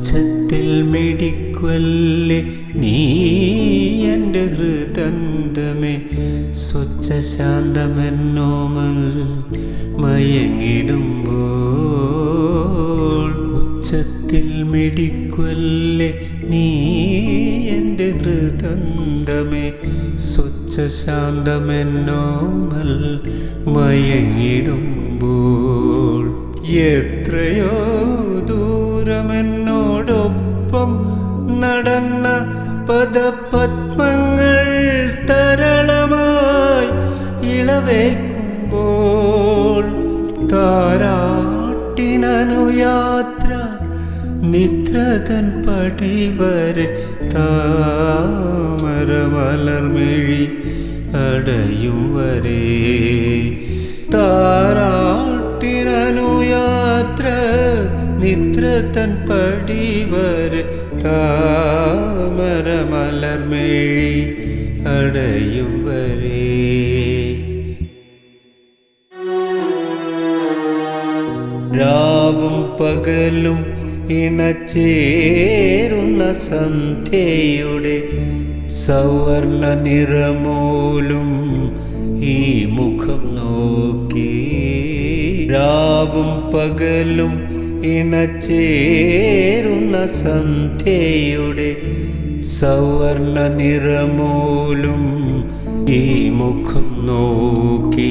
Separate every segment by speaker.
Speaker 1: ഉച്ചത്തിൽ മിടിക്കൊല്ലേ നീ എന്റെ ഹൃദന്തമേ? സ്വച്ഛ ശാന്തമെന്നോമൽ മയങ്ങിടുമ്പോൾ ഉച്ചത്തിൽ മിടിക്കൊല്ലേ നീ എന്റെ ഹൃദന്തമേ? സ്വച്ഛ ശാന്തമെന്നോമൽ മയങ്ങിടുമ്പോൾ എത്രയോ ദൂരമെന്നോടൊപ്പം നടന്ന പദപത്മങ്ങൾ തരളമായി ഇളവേക്കുമ്പോൾ താരാട്ടിനു യാത്ര നിദ്രതൻ പടിവരെ താമരമലർമിഴി അടയും വരെ താരാട്ടിനു നിദ്രതൻ പടിവരെ താമരമലർമിഴി അടയും വരെ. രാവും പകലും ഇണച്ചേരുന്ന സന്ധ്യയുടെ സവർണ നിറമോലും ഈ മുഖം നോക്കി. രാവും പകലും ഇണച്ചേരുന്ന സന്ധ്യയുടെ സവർണ നിറമോലും ഈ മുഖം നോക്കി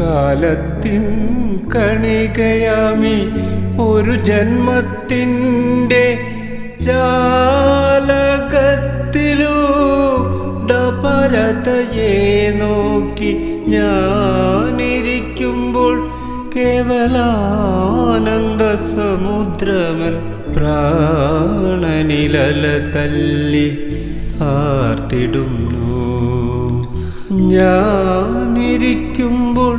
Speaker 1: കാലത്തിൻ കണികയാമി ഒരു ജന്മത്തിന്റെ ജാലകത്തിലൂടപരതയെ നോക്കി ഞാനിരിക്കുമ്പോൾ കേവലാനന്ദ സമുദ്രമൽ പ്രാണനിലല തല്ലി ആർത്തിടുന്നു. ഞാനിരിക്കുമ്പോൾ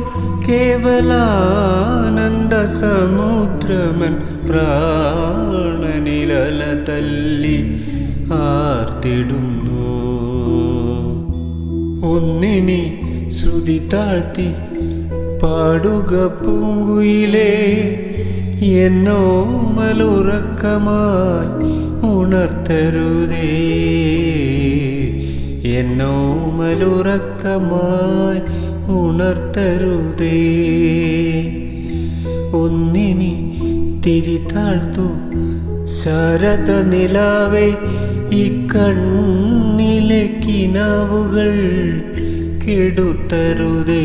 Speaker 1: കേവലാനന്ദ സമുദ്രമൻ പ്രാണനിലല തല്ലി ആർത്തിടുന്നു. ഒന്നിനി ശ്രുതി താഴ്ത്തി പാടുക പൂങ്കുയിലേ എന്നോ മലുറക്കമായി ഉണർത്തരുതേ. എന്നോ മലുറക്കമായി ഉണർത്തരുതേ. ഒന്നിനി തിരിതാഴ്ത്തു ശരത നിലാവേ ഈ കണ്ണിലെ കിനാവുകൾ കെടുത്തരുതേ.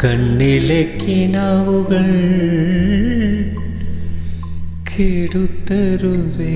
Speaker 1: കണ്ണിലെ കിനാവുകൾ കെടുത്തരുതേ